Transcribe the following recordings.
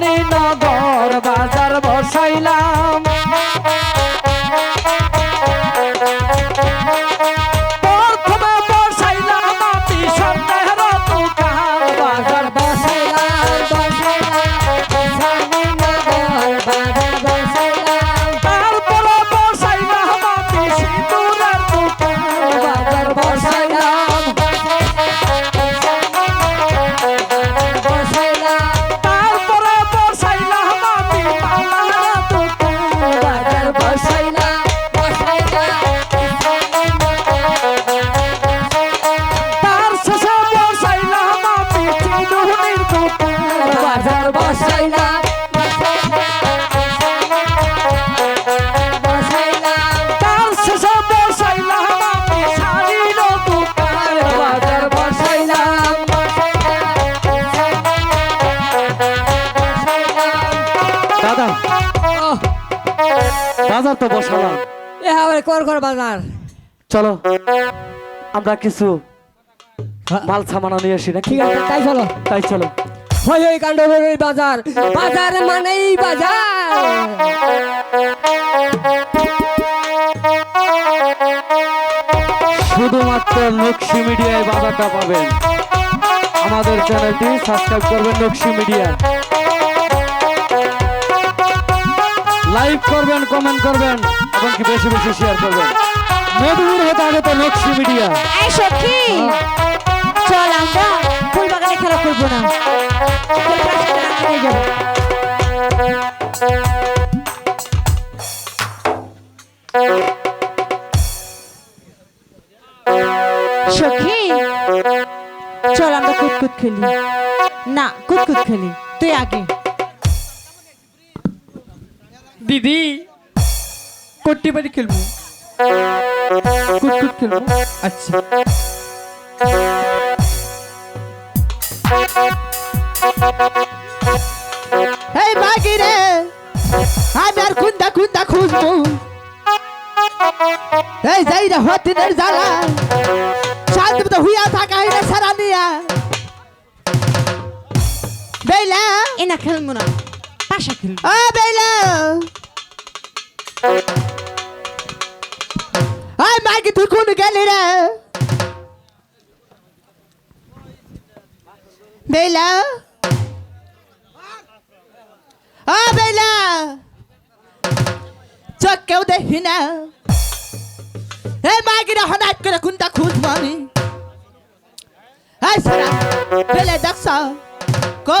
শানি নগর বাজার বসাইলাম বাজার তো বসালাম কর কর বাজার। চলো আমরা কিছু মাল সামানা নিয়ে আসি নাকি? ঠিক আছে তাই চলো। তাই চলো। হয় ওই কাণ্ড বাজার। বাজার মানেই বাজার। শুধুমাত্র নকশি মিডিয়ায় বাজারটা পাবেন। আমাদের চ্যানেলটি সাবস্ক্রাইব করবেন নকশি মিডিয়া লাইক করবেন কমেন্ট করবেন, এবং কি বেশি বেশি শেয়ার করবেন। মধুর হতে আগে তো নকশি মিডিয়া এই সখী, চল আমরা ফুল বাগানে খেলা করব না। সখী, চল আমরা কুতকুত খেলি। না কুতকুত খেলি। তুই আগে। দিদি কোটি বাড়ি খেলব। কুটকুট খেলব। আচ্ছা। এই মাগি রে আমি আর কুন্দা কুন্দা খুঁজবো। এই যাই রে হতিনের জ্বালা শান্তি মতো হুইয়া থাকা হইলে সারা নিয়া। বেলা খেলব না। পাশা খেলব। ও বেলা এই মাগি তুই কোন গেলি রে? বেলা ও বেলা চোখ কেউ দেখি না। এই মাগিরা হঠাৎ করে কোনটা খুঁজবো আমি এই সারা বেলে দেখছ কো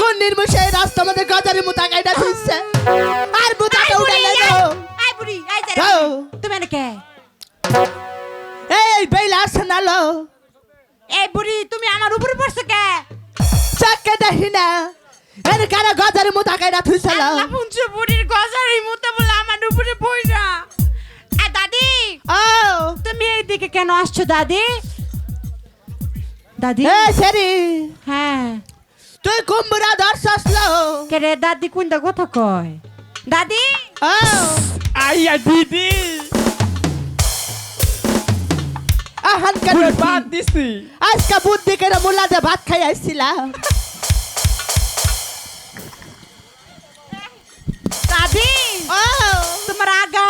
কোন নির্মুষে রাস্তা মধ্যে গজারি মুতা গাইডা থইছে আর মুতাটা উড়ালে দাও আই বুড়ি আই যা দাও তুমি কে? এই বেলা শোনালো এই বুড়ি তুমি আমার উপরে পড়ছো কে? চাকে দেখি না। এর কারা গজারি মুতা গাইডা থইছিল আল্লাহ পুঞ্জু বুড়ির গজারি মুতে বলে আমার উপরে পড়া। এ দাদি ও। তুমি এইদিকে কেন আসছো দাদি? দাদি? এ সেরি। হ্যাঁ। তুই কুম্বরা ধরছস লো কে রে দাদি কোনটা কথা কয়? দাদি? ও। আইয়া দিদি। আহান কেন বাদ দিছি। আজকে বুদ্ধি করে মুলা যে ভাত খাই আইছিলাম। দাদি? ও। তোমার আগা?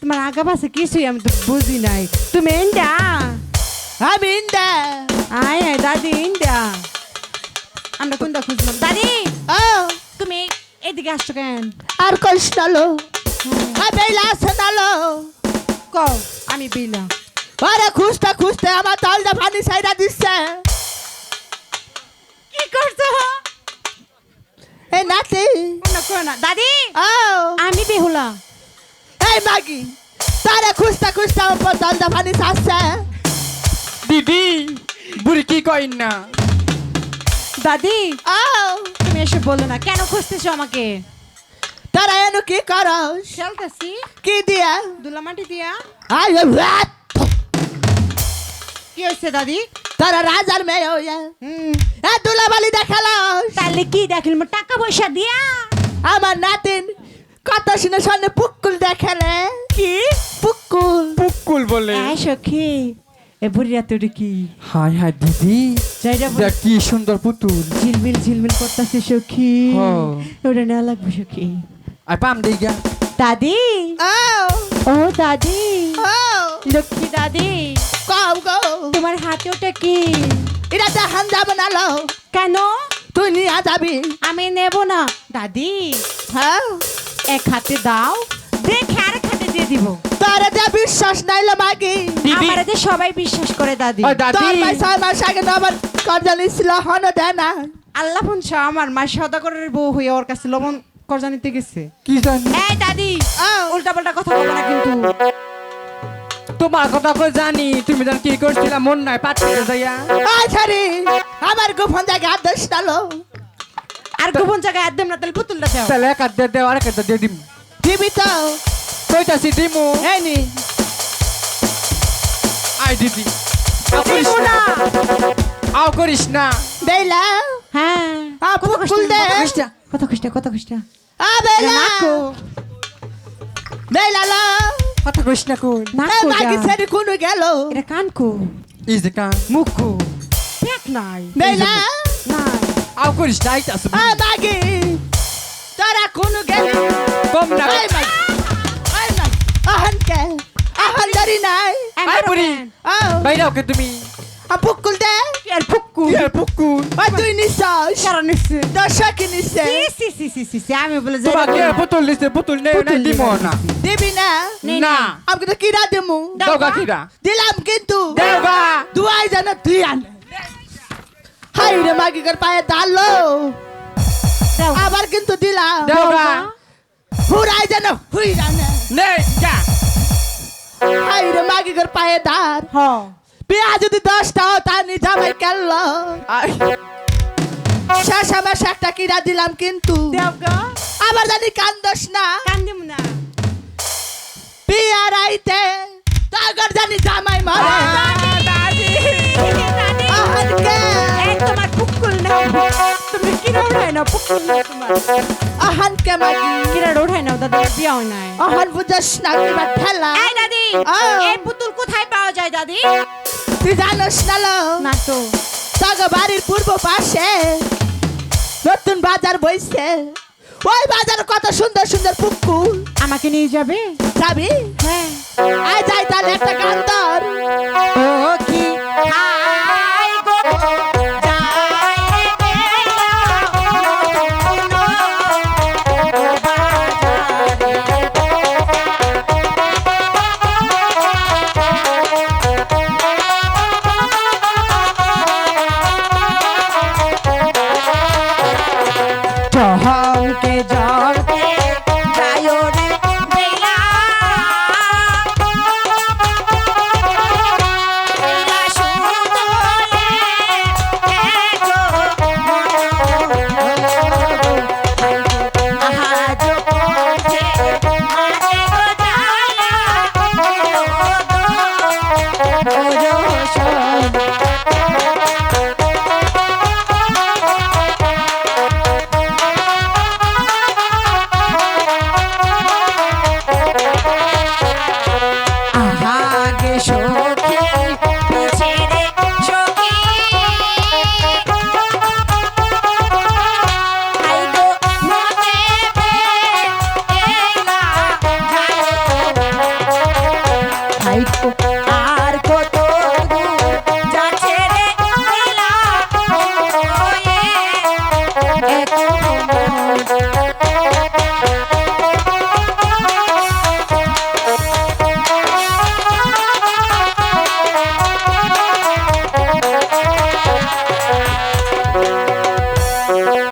তোমার আগা পাশে কিছুই আমি তো বুঝি নাই। তুমি ইন্ডা আমি আয় আয় দাদি ইন্ডা আমরা কোনটা খুঁজলাম? দাদি! ও! তুমি এদিকে আসছো কেন? আর কইস নালো আ বেলা শোনালো কও আমি বিলা আরে খুঁজতে খুঁজতে আমার দলটা পানি সাইডা দিচ্ছে কি করছ? এই নাতি। অন্য করো না। দাদি! ও! আমি বেহুলা। এই মাগি তারে খুঁজতে খুঁজতে আমার দলটা পানি সারছে দিদি বুড়ি কি কইন না? দাদি আও। তুমি এসব বলো না কেন খুঁজতেছো আমাকে? তারা এনো কি করস? খেলতেছি। কি দিয়া? দুলামাটি দিয়া। আই রাত কি হয়েছে দাদি? তারা রাজার মেয়ে হইয়া। হুম। এ দুলাবালি দেখালাস তাহলে কি দেখল টাকা পয়সা দিয়া? আমার নাতিন কত শুনে সামনে পুকুল দেখালে কি? পুকুল। পুকুল বলে। হ্যাঁ সখী। এ বুড়ি রাতে ওটা কি? হাই হাই দিদি দেখ কি সুন্দর পুতুল। ঝিলমিল ঝিলমিল করতেছে সখী। হ্যাঁ। ওটা নেওয়া লাগবে সখী। আর পাম দেই গা। দাদি? ও। দাদি। লক্ষ্মী দাদি। কও গো তোমার হাতে ওটা কি? এটা তো হান্দা বানালো। কেন? তুই নিয়ে যাবি। আমি নেব না। দাদি হ্যাঁ। এক হাতে দাও। দেখে দিয়ে দিব। তোর যে বিশ্বাস নাইলে মাগি। আমার যে সবাই বিশ্বাস করে দাদি। তোর ভাই ছয় মাস আগে নবার কর্জা নিছিল হন দেয় না। আল্লাহ আমার মা সদাগরের বউ হয়ে ওর কাছে লবণ করজা নিতে গেছে। কি জানি? এই দাদি উল্টা পাল্টা কথা বলব না কিন্তু। তোমার কথা কই জানি তুমি জান কি করছিলা মন নাই পাঠিয়ে যাইয়া। আয় ছাড়ি আমার গোপন জায়গায় আদেশ ডালো আর গোপন জায়গায় একদম না তাহলে পুতুলটা দাও। তাহলে এক দেও আরেক হাত দিয়ে দিম। দিবি তো। কইতাছি দিমু এই নি আই দিদি দিব না না। আও করিস না বেলা হ্যাঁ আ পুকুল দে কত খুশটা কত খুশটা আ বেলা নাকো বেলা লা কথা কইস না কোন এই নাকো মাগি ছেড়ে কোন গেল এটা কানকো ইজ দে কান মুখো পেট নাই বেলা নাই আও করিস না আইতাছে আ মাগি তোরা কোন গেল কম না কে আহান দারি নাই। আই পুরি আও বাইরে ওকে তুমি? আ পুকুল দে। আর ফুকু কি আর পুকুর আ তুই নিশ্বাস। কারণ নিচ্ছে দর্শক নিচ্ছে সি সি সি সি সি আমি বলে যাই তোমাকে পুতুল দিছে পুতুল নেই না দিমো না। দিবি না? না আমাকে তো কিরা দেমু? দাও গা কিরা? দিলাম কিন্তু। দেও গা দুয়াই যেন তুই আন। হাই রে মাগি কর পায়ে দালো আবার কিন্তু দিলাম। দেও গা হুরাই যেন হুই রানে নে যা। হাই রে মাগি কর পায়ে দার বিয়া যদি দশটা তা নি জামাই কেল্ল আই। শেষ আমার একটা কিরা দিলাম কিন্তু। আবার জানি কান্দস না। কান্দিম না। বিয়া রাইতে তাগর জানি না পুকুল না তোমার। কিরা না দাদা বিয়া হয় নাই। আহান বুঝাস না কিবা ঠেলা। এই দাদি আও। এই পুতুল কোথায় পাওয়া যায় দাদি? তুই জানোস না না তো। তাগো বাড়ির পূর্ব পাশে নতুন বাজার বইছে। ওই বাজার কত সুন্দর সুন্দর পুকুর। আমাকে নিয়ে যাবে? যাবি? হ্যাঁ। আয় যাই তাহলে একটা গান ধর। ও কি? Hi Yeah.